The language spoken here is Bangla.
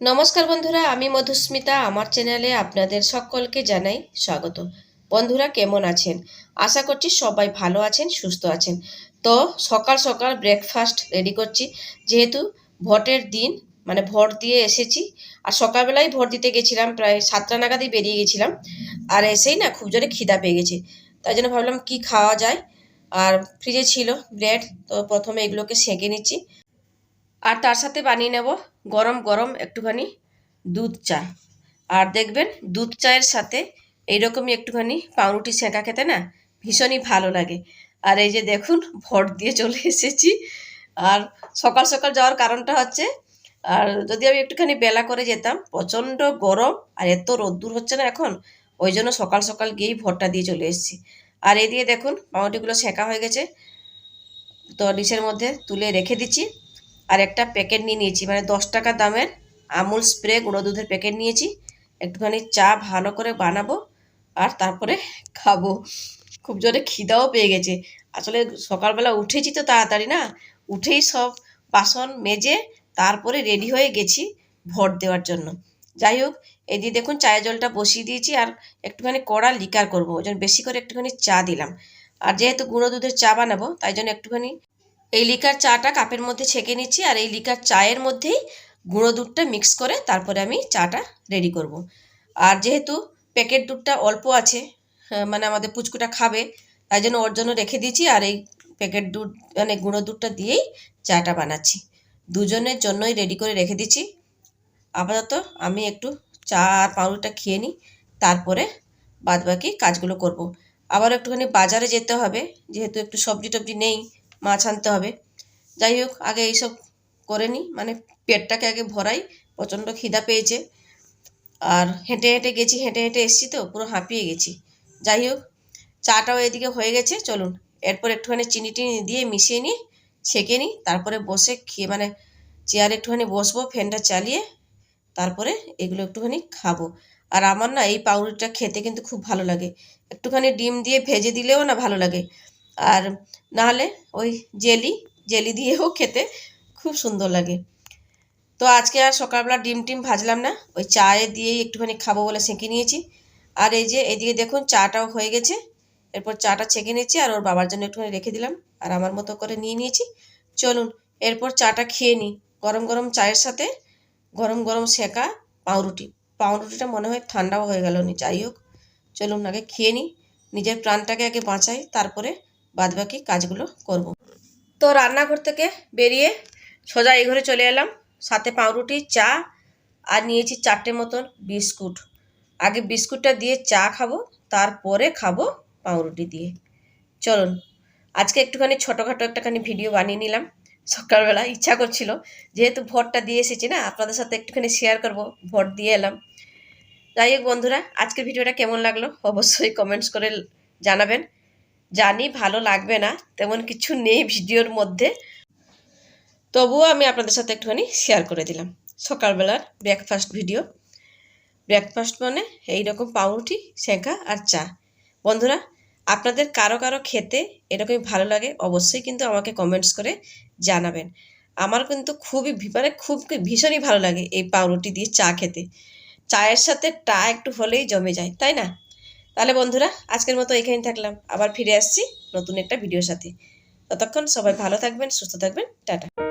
নমস্কার বন্ধুরা, আমি মধুস্মিতা। আমার চ্যানেলে আপনাদের সকলকে জানাই স্বাগত। বন্ধুরা, কেমন আছেন? আশা করছি সবাই ভালো আছেন, সুস্থ আছেন। তো সকাল সকাল ব্রেকফাস্ট রেডি করছি। যেহেতু ভোটের দিন মানে ভোট দিয়ে এসেছি। আর সকালবেলায় ভোট দিতে গেছিলাম, প্রায় সাতটা নাগাদই বেরিয়ে গেছিলাম। আর এসেই না খুব জোরে খিদা পেয়ে গেছে। তাই জন্য ভাবলাম কি খাওয়া যায়? আর ফ্রিজে ছিল ব্রেড তো প্রথমে এগুলোকে সেঁকে নিচ্ছি। আর তার সাথে বানিয়ে নেব গরম গরম একটুখানি দুধ চা। আর দেখবেন দুধ চায়ের সাথে এইরকমই একটুখানি পাউরুটি সেঁকা খেতে না ভীষণই ভালো লাগে। আর এই যে দেখুন ভোট দিয়ে চলে এসেছি। আর সকাল সকাল যাওয়ার কারণটা হচ্ছে, আর যদি আমি একটুখানি বেলা করে যেতাম, প্রচণ্ড গরম আর এত রোদ্দুর হচ্ছে না এখন, ওই জন্য সকাল সকাল গিয়েই ভোটটা দিয়ে চলে এসেছি। আর এই দিয়ে দেখুন পাউরুটিগুলো সেঁকা হয়ে গেছে। তো ডিশের মধ্যে তুলে রেখে দিচ্ছি। আর একটা প্যাকেট নিয়ে নিয়েছি। মানে দশ টাকা দামের আমুল স্প্রে গুঁড়ো দুধের প্যাকেট নিয়েছি। একটুখানি চা ভালো করে বানাবো আর তারপরে খাব। খুব জোরে খিদাও পেয়ে গেছে। আসলে সকালবেলা উঠেছি তো তাড়াতাড়ি না? উঠেই সব বাসন মেজে তারপরে রেডি হয়ে গেছি ভোট দেওয়ার জন্য। যাই হোক এদিকে দেখুন চায়ের জলটা বসিয়ে দিয়েছি আর একটুখানি কড়া লিকার করব। ওই জন্য বেশি করে একটুখানি চা দিলাম। আর যেহেতু গুঁড়ো দুধের চা বানাবো, তাই জন্য একটুখানি এই লিকার চাটা কাপের মধ্যে ছেঁকে নিচ্ছি আর এই লিকার চায়ের মধ্যেই গুঁড়ো দুধটা মিক্স করে তারপরে আমি চাটা রেডি করব। আর যেহেতু প্যাকেট দুধটা অল্প আছে হ্যাঁ, মানে আমাদের পুচকুটা খাবে তাই জন্য ওর জন্য রেখে দিয়েছি আর এই প্যাকেট দুধ মানে গুঁড়ো দুধটা দিয়েই চাটা বানাচ্ছি দুজনের জন্যই রেডি করে রেখে দিচ্ছি আপাতত আমি একটু চা আর পাউরুটিটা খেয়ে নিই তারপরে বাদবাকি কাজগুলো করব। আবার একটুখানি বাজারে যেতে হবে যেহেতু একটু সবজি টবজি নেই মাছ আনতে হবে। যাই হোক, আগে এইসব করে নিই মানে পেটটাকে আগে ভরাই, প্রচণ্ড খিদা পেয়েছে। আর হেঁটে হেঁটে গেছি, হেঁটে হেঁটে এসেছি তো, পুরো হাঁপিয়ে গেছি। যাই হোক, চাটাও এদিকে হয়ে গেছে, চলুন। এরপর একটুখানি চিনি টিনি দিয়ে মিশিয়ে নিই ছেঁকে নিই, তারপরে বসে খেয়ে মানে চেয়ারে একটুখানি বসবো, ফ্যানটা চালিয়ে, তারপরে এগুলো একটুখানি খাব। আর আমার না এই পাউরুটিটা খেতে কিন্তু খুব ভালো লাগে। একটুখানি ডিম দিয়ে ভেজে দিলেও না ভালো লাগে। আর নাহলে ওই জেলি জেলি দিয়েও খেতে খুব সুন্দর লাগে। তো আজকে আর সকালবেলা ডিম টিম ভাজলাম না, ওই চায়ে দিয়েই একটুখানি খাব বলে সেঁকে নিয়েছি। আর এই যে এদিকে দেখুন চাটাও হয়ে গেছে, এরপর চাটা ছেঁকে নিয়েছি আর ওর বাবার জন্য একটুখানি রেখে দিলাম আর আমার মতো করে নিয়ে নিয়েছি। চলুন, এরপর চাটা খেয়ে নিই। গরম গরম চায়ের সাথে গরম গরম সেঁকা পাউরুটি। পাউরুটিটা মনে হয় ঠান্ডাও হয়ে গেল নি, যাই হোক। চলুন আগে খেয়ে নিই, নিজের প্রাণটাকে আগে বাঁচাই, তারপরে বাদবাকি কাজগুলো করব। তো রান্নাঘর থেকে বেরিয়ে সোজা এই ঘরে চলে এলাম। সাথে পাউরুটি, চা আর নিয়েছি চারটে মতন বিস্কুট। আগে বিস্কুটটা দিয়ে চা খাব, তারপরে খাব পাউরুটি দিয়ে। চলুন, আজকে একটুখানি ছোটোখাটো একটাখানি ভিডিও বানিয়ে নিলাম। সকালবেলা ইচ্ছা করছিল, যেহেতু ভোটটা দিয়ে এসেছি না, আপনাদের সাথে একটুখানি শেয়ার করব, ভোট দিয়ে এলাম। যাই হোক বন্ধুরা, আজকের ভিডিওটা কেমন লাগল অবশ্যই কমেন্টস করে জানাবেন। জানি ভালো লাগবে না, তেমন কিছু নেই ভিডিওর মধ্যে। তবুও আমি আপনাদের সাথে একটুখানি শেয়ার করে দিলাম। সকালবেলার ব্রেকফাস্ট ভিডিও ব্রেকফাস্ট মানে এই রকম পাউরুটি, সেঁকা আর চা। বন্ধুরা, আপনাদের কারও কারও খেতে এরকমই ভালো লাগে অবশ্যই কিন্তু আমাকে কমেন্টস করে জানাবেন। আমার কিন্তু খুবই মানে খুব ভীষণই ভালো লাগে এই পাউরুটি দিয়ে চা খেতে। চায়ের সাথে টা একটু হলেই জমে যায়, তাই না? তাহলে বন্ধুরা, আজকের মতো এখানে থাকলাম। আবার ফিরে আসছি নতুন একটা ভিডিওর সাথে। ততক্ষণ সবাই ভালো থাকবেন, সুস্থ থাকবেন। টাটা।